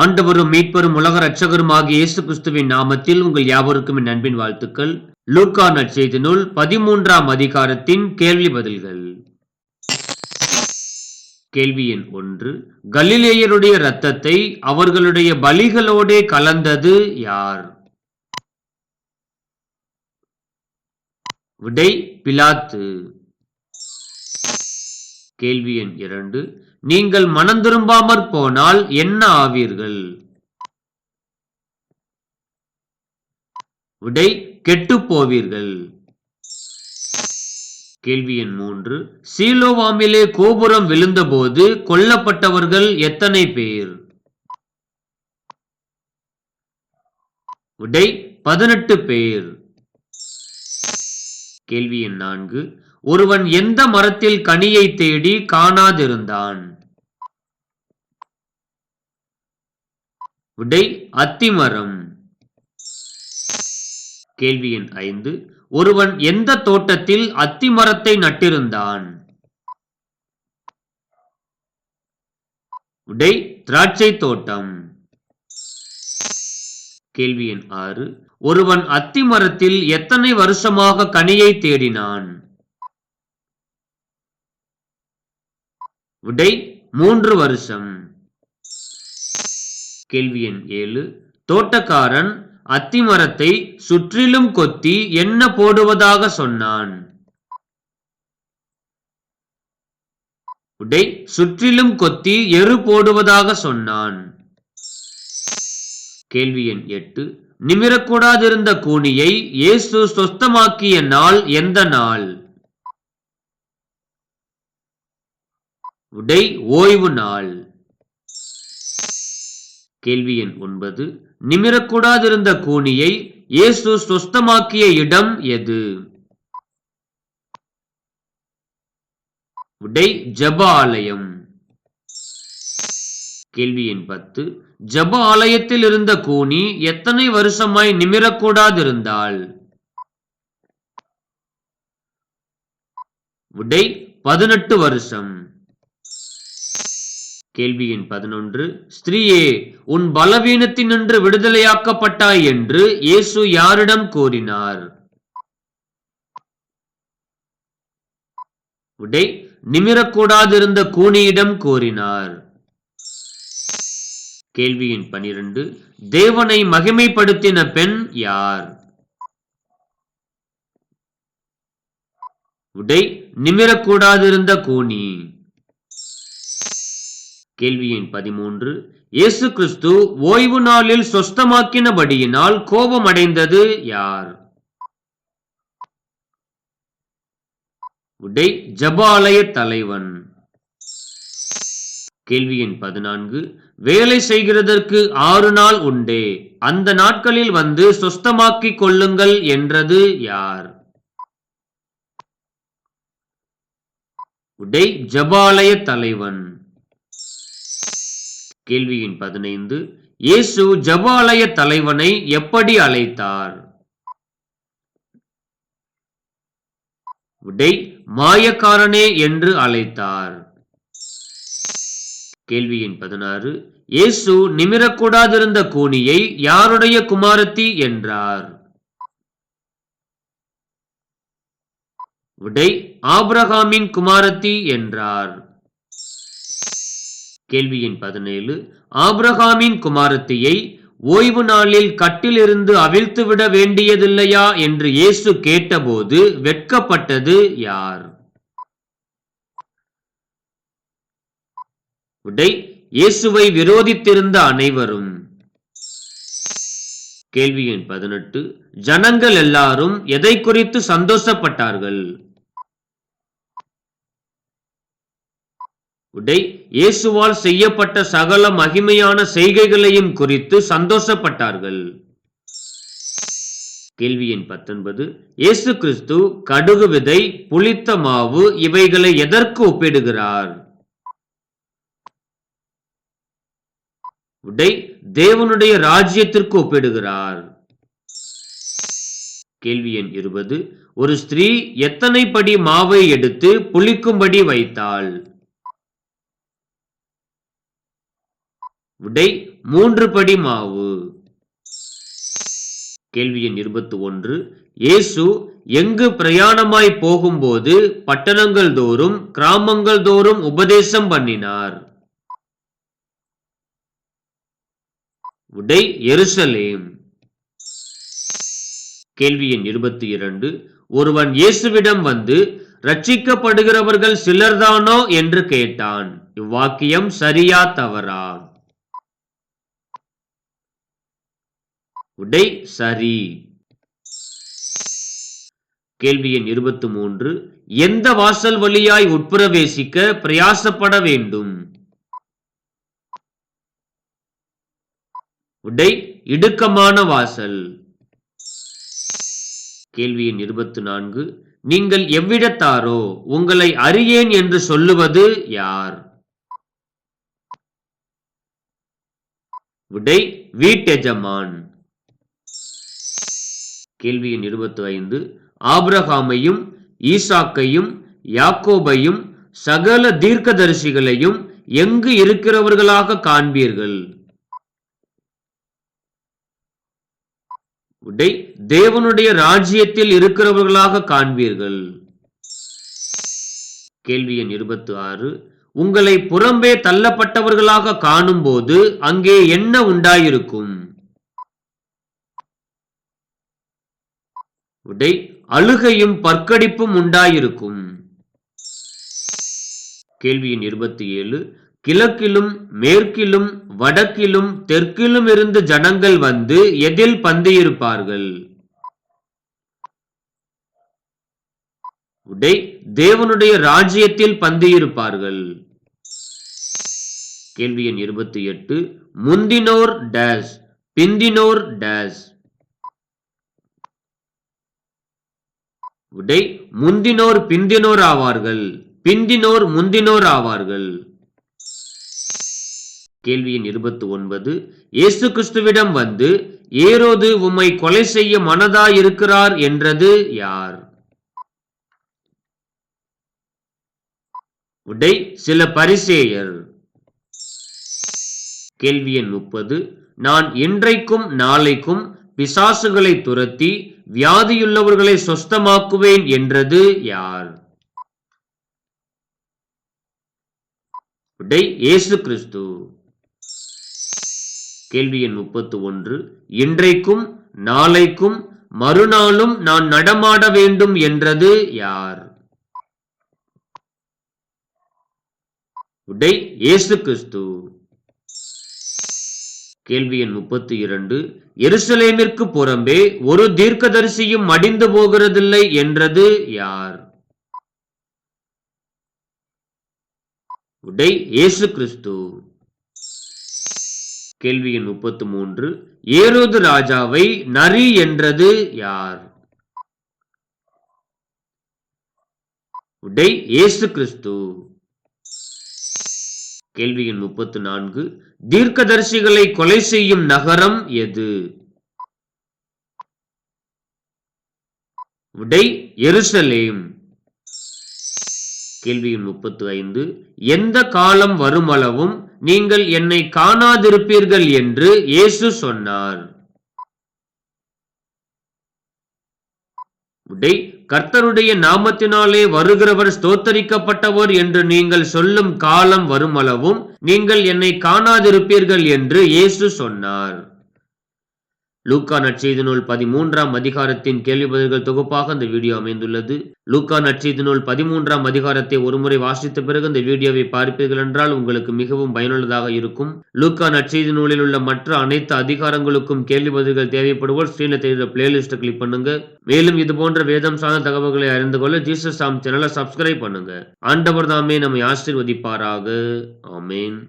ஆண்டவரும் மீட்பரும் உலக ரட்சகரும் ஆகிய இயேசு கிறிஸ்துவின் நாமத்தில் உங்கள் யாவருக்கும் என் அன்பின் வாழ்த்துக்கள். லூக்கா நற்செய்தி நூல் பதிமூன்றாம் அதிகாரத்தின் கேள்வி பதில்கள். கேள்வி எண் ஒன்று. கலிலேயருடைய இரத்தத்தை அவர்களுடைய பலிகளோடே கலந்தது யார்? விடை பிலாத்து. கேள்வி எண் இரண்டு. நீங்கள் மனந்திரும்பாமற் போனால் என்ன ஆவீர்கள்? விடை கெட்டுப் போவீர்கள். கேள்வி எண் மூன்று. சீலோவாமிலே கோபுரம் விழுந்தபோது கொல்லப்பட்டவர்கள் எத்தனை பேர்? விடை பதினெட்டு பேர். கேள்வி எண் நான்கு. ஒருவன் எந்த மரத்தில் கனியை தேடி காணாதிருந்தான்? விடை அத்திமரம். கேள்வி எண் ஐந்து. ஒருவன் எந்த தோட்டத்தில் அத்திமரத்தை நட்டிருந்தான்? விடை திராட்சை தோட்டம். கேள்வி எண் ஆறு. ஒருவன் அத்திமரத்தில் எத்தனை வருஷமாக கனியை தேடினான்? விடை மூன்று வருஷம். கேள்வி எண் ஏழு. தோட்டக்காரன் அத்திமரத்தை சுற்றிலும் கொத்தி என்ன போடுவதாக சொன்னான்? உடை சுற்றிலும் கொத்தி எரு போடுவதாக சொன்னான். கேள்வி எண் எட்டு. நிமிரக்கூடாதிருந்த கூனியை இயேசு சொஸ்தமாக்கிய நாள் எந்த நாள்? உடை ஓய்வு நாள். கேள்வி எண் ஒன்பது நிமிரக்கூடாதிருந்த கூனியை இயேசு சொஸ்தமாக்கிய இடம் எது? விடை ஜப ஆலயம் கேள்வி எண் பத்து ஜப ஆலயத்தில் இருந்த கூனி எத்தனை வருஷமாய் நிமிரக்கூடாதிருந்தாள்? விடை பதினெட்டு வருஷம். கேள்வி எண் பதினொன்று. ஸ்திரீயே உன் பலவீனத்தினின்று விடுதலையாக்கப்பட்டாய் என்று இயேசு யாரிடம் கூறினார். உடை நிமிரக்கூடாதிருந்த கூனியிடம் கூறினார். கேள்வி எண் பனிரெண்டு. தேவனை மகிமைப்படுத்தின பெண் யார்? உடை நிமிரக்கூடாதிருந்த கூனி. கேள்வி எண் பதிமூன்று இயேசு கிறிஸ்து ஓய்வு நாளில் சொஸ்தமாக்கினபடியினால் கோபம் அடைந்தது யார்? உடை ஜபாலய தலைவன். கேள்வி எண் பதினான்கு வேலை செய்கிறதற்கு ஆறு நாள் உண்டே அந்த நாட்களில் வந்து சொஸ்தமாக்கிக் கொள்ளுங்கள் என்றது யார்? உடை ஜபாலய தலைவன். கேள்வியின் பதினைந்து. இயேசு ஜபாலய தலைவனை எப்படி அழைத்தார்? விடை மாயக்காரனே என்று அழைத்தார். கேள்வியின் பதினாறு. இயேசு நிமிரக்கூடாதிருந்த கோணியை யாருடைய குமாரத்தி என்றார். விடை ஆபிரகாமின் குமாரத்தி என்றார். கேள்வி எண் பதினேழு. ஆப்ரஹாமின் குமாரத்தியை ஓய்வு நாளில் கட்டிலிருந்து அவிழ்த்து விட வேண்டியதில்லையா என்று இயேசு கேட்டபோது வெட்கப்பட்டது யார்? விடை இயேசுவை விரோதித்திருந்த அனைவரும். கேள்வி எண் பதினெட்டு. ஜனங்கள் எல்லாரும் எதை குறித்து சந்தோஷப்பட்டார்கள்? உடை இயேசுவால் செய்யப்பட்ட சகல மகிமையான செய்கைகளையும் குறித்து சந்தோஷப்பட்டார்கள். கேள்வி எண் பத்தொன்பது. இயேசு கிறிஸ்து கடுகு விதை புளித்த மாவு இவைகளை எதற்கு ஒப்பிடுகிறார்? உடை தேவனுடைய ராஜ்யத்திற்கு ஒப்பிடுகிறார். கேள்வி எண் இருபது. ஒரு ஸ்திரீ எத்தனை படி மாவை எடுத்து புளிக்கும்படி வைத்தாள்? விடை மூன்று படி மாவு. கேள்வி எண் இருபத்தி ஒன்று இயேசு எங்கு பிரயாணமாய் போகும்போது பட்டணங்கள் தோறும் கிராமங்கள் தோறும் உபதேசம் பண்ணினார். விடை எருசலேம். கேள்வி எண் இருபத்தி இரண்டு ஒருவன் இயேசுவிடம் வந்து ரட்சிக்கப்படுகிறவர்கள் சிலர்தானோ? என்று கேட்டான். இவ்வாக்கியம் சரியா தவறா? விடை சரி. கேள்வி எண் இருபத்தி மூன்று. எந்த வாசல் வழியாய் உட்பிரவேசிக்க பிரயாசப்பட வேண்டும்? விடை இடுக்கமான வாசல். கேள்வி எண் இருபத்தி நான்கு. நீங்கள் எவ்விடத்தாரோ உங்களை அறியேன் என்று சொல்லுவது யார்? விடை வீட்டெஜமான். கேள்வி எண் இருபத்தி ஐந்து ஆப்ரஹாமையும் ஈசாக்கையும் யாக்கோபையும் சகல தீர்க்கதரிசிகளையும் எங்கு இருக்கிறவர்களாக காண்பீர்கள்? விடை தேவனுடைய ராஜ்யத்தில் இருக்கிறவர்களாக காண்பீர்கள். கேள்வி எண் இருபத்தி ஆறு உங்களை புறம்பே தள்ளப்பட்டவர்களாக காணும்போது அங்கே என்ன உண்டாயிருக்கும்? விடை அழுகையும் பற்கடிப்பும் உண்டாயிருக்கும். கேள்வியின் இருபத்தி ஏழு. கிழக்கிலும் மேற்கிலும் வடக்கிலும் தெற்கிலும் இருந்து ஜனங்கள் வந்து எதில் பந்தியிருப்பார்கள்? உடை தேவனுடைய ராஜ்யத்தில் பந்தியிருப்பார்கள். கேள்வி எண் இருபத்தி எட்டு. முந்தினோர் டேஸ் பிந்தினோர் டேஸ். உடை முந்தினோர் பிந்தினோர் ஆவார்கள். பிந்தினோர் முந்தினோர் ஆவார்கள். கேள்வியின் இருபத்தி ஒன்பது இயேசு கிறிஸ்துவிடம் வந்து ஏரோது உம்மை கொலை செய்ய மனதா இருக்கிறார் என்றது யார்? உடை சில பரிசேயர். கேள்வி எண் முப்பது. நான் இன்றைக்கும் நாளைக்கும் பிசாசுகளை துரத்தி வியாதியுள்ளவர்களை சொஸ்தமாக்குவேன் என்றது யார்? விடை இயேசு கிறிஸ்து. கேள்வி எண் முப்பத்து ஒன்று இன்றைக்கும் நாளைக்கும் மறுநாளும் நான் நடமாட வேண்டும் என்றது யார்? விடை இயேசு கிறிஸ்து. கேள்வி எண் முப்பத்தி இரண்டு எருசலேமிற்கு புறம்பே ஒரு தீர்க்கதரிசியும் மடிந்து போகிறதில்லை என்றது யார்? உடை இயேசு கிறிஸ்து. கேள்வி எண் முப்பத்து மூன்று ஏரோது ராஜாவை நரி என்றது யார்? உடை இயேசு கிறிஸ்து. கேள்வி எண் முப்பத்து நான்கு. தீர்க்கதரிசிகளை கொலை செய்யும் நகரம் எது? விடை எருசலேம். கேள்வி எண் முப்பத்து ஐந்து. எந்த காலம் வருமளவும் நீங்கள் என்னை காணாதிருப்பீர்கள் என்று இயேசு சொன்னார். உடை கர்த்தருடைய நாமத்தினாலே வருகிறவர் ஸ்தோத்தரிக்கப்பட்டவர் என்று நீங்கள் சொல்லும் காலம் வருமளவும் நீங்கள் என்னை காணாதிருப்பீர்கள் என்று இயேசு சொன்னார். லூக்கா நற்செய்தி நூல் பதிமூன்றாம் அதிகாரத்தின் கேள்வி பதில்கள் தொகுப்பாக இந்த வீடியோ அமைந்துள்ளது. லூக்கா நற்செய்தி நூல் பதிமூன்றாம் அதிகாரத்தை ஒருமுறை வாசித்த பிறகு இந்த வீடியோவை பார்ப்பீர்கள் என்றால் உங்களுக்கு மிகவும் பயனுள்ளதாக இருக்கும். லூக்கா நற்செய்தி நூலில் உள்ள மற்ற அனைத்து அதிகாரங்களுக்கும் கேள்வி பதில்கள் தேவைப்படுவோர் ஸ்க்ரீனில் தெரிகிற பிளேலிஸ்ட்டை கிளிக் பண்ணுங்க. மேலும் இது போன்ற வேதம் சார்ந்த தகவல்களை அறிந்து கொள்ள ஜீசஸ் சாம் சேனலை சப்ஸ்கிரைப் பண்ணுங்க. ஆண்டவர் தாமே நம்மை ஆசீர்வதிப்பாராக. ஆமேன்.